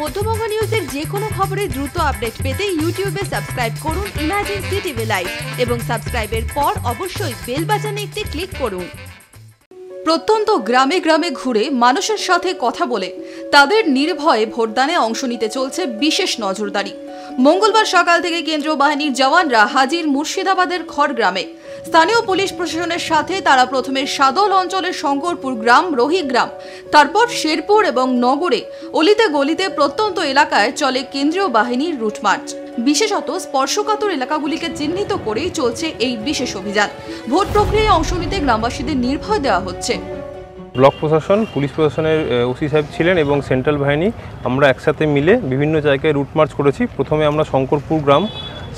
মধ্যবঙ্গ নিউজের যে কোনো খবরের দ্রুত আপডেট পেতে ইউটিউবে সাবস্ক্রাইব করুন ইমাজিন সিটিভি লাইভ এবং সাবস্ক্রাইবের পর অবশ্যই বেল বাটনে একটি ক্লিক করুন। প্রত্যন্ত গ্রামে গ্রামে ঘুরে মানুষের সাথে কথা বলে তাদের নির্ভয়ে ভোটদানে অংশ নিতে চলছে বিশেষ নজরদারি। মঙ্গলবার সকাল থেকে কেন্দ্রীয় বাহিনীর জওয়ানরা হাজির মুর্শিদাবাদের খড়গ্রামে। স্থানীয় পুলিশ প্রশাসনের সাথে তারা প্রথমে সাদল অঞ্চলের শঙ্করপুর গ্রাম রোহিগ্রাম তারপর শেরপুর এবং নগরে অলিতে গলিতে প্রত্যন্ত এলাকায় চলে কেন্দ্রীয় বাহিনীর রুট মার্চ। বিশেষত স্পর্শকাতর এলাকাগুলিকে চিহ্নিত করেই চলছে এই বিশেষ অভিযান। ভোট প্রক্রিয়ায় অংশ নিতে গ্রামবাসীদের নির্ভয় দেওয়া হচ্ছে। ব্লক প্রশাসন, পুলিশ প্রশাসনের ওসি সাহেব ছিলেন এবং সেন্ট্রাল বাহিনী, আমরা একসাথে মিলে বিভিন্ন জায়গায় রুট মার্চ করেছি। প্রথমে আমরা শঙ্করপুর গ্রাম,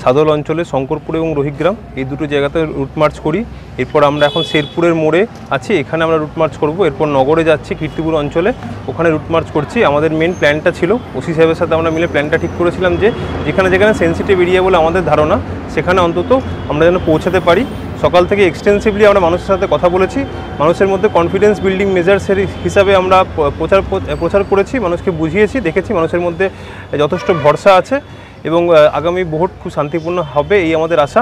সাদল অঞ্চলে শঙ্করপুর এবং রোহিগ্রাম এই দুটো জায়গাতে রুট মার্চ করি। এরপর আমরা এখন শেরপুরের মোড়ে আছি, এখানে আমরা রুট মার্চ করব। এরপর নগরে যাচ্ছি, কীর্তিপুর অঞ্চলে, ওখানে রুট মার্চ করছি। আমাদের মেন প্ল্যানটা ছিল, ওসি সাহেবের সাথে আমরা মিলে প্ল্যানটা ঠিক করেছিলাম যে, যেখানে যেখানে সেন্সিটিভ এরিয়া বলে আমাদের ধারণা, সেখানে অন্তত আমরা যেন পৌঁছাতে পারি। সকাল থেকে এক্সটেন্সিভলি আমরা মানুষের সাথে কথা বলেছি। মানুষের মধ্যে কনফিডেন্স বিল্ডিং মেজার্সের হিসাবে আমরা প্রচার প্রচার করেছি, মানুষকে বুঝিয়েছি, দেখেছি মানুষের মধ্যে যথেষ্ট ভরসা আছে এবং আগামী ভোট খুব শান্তিপূর্ণ হবে এই আমাদের আশা।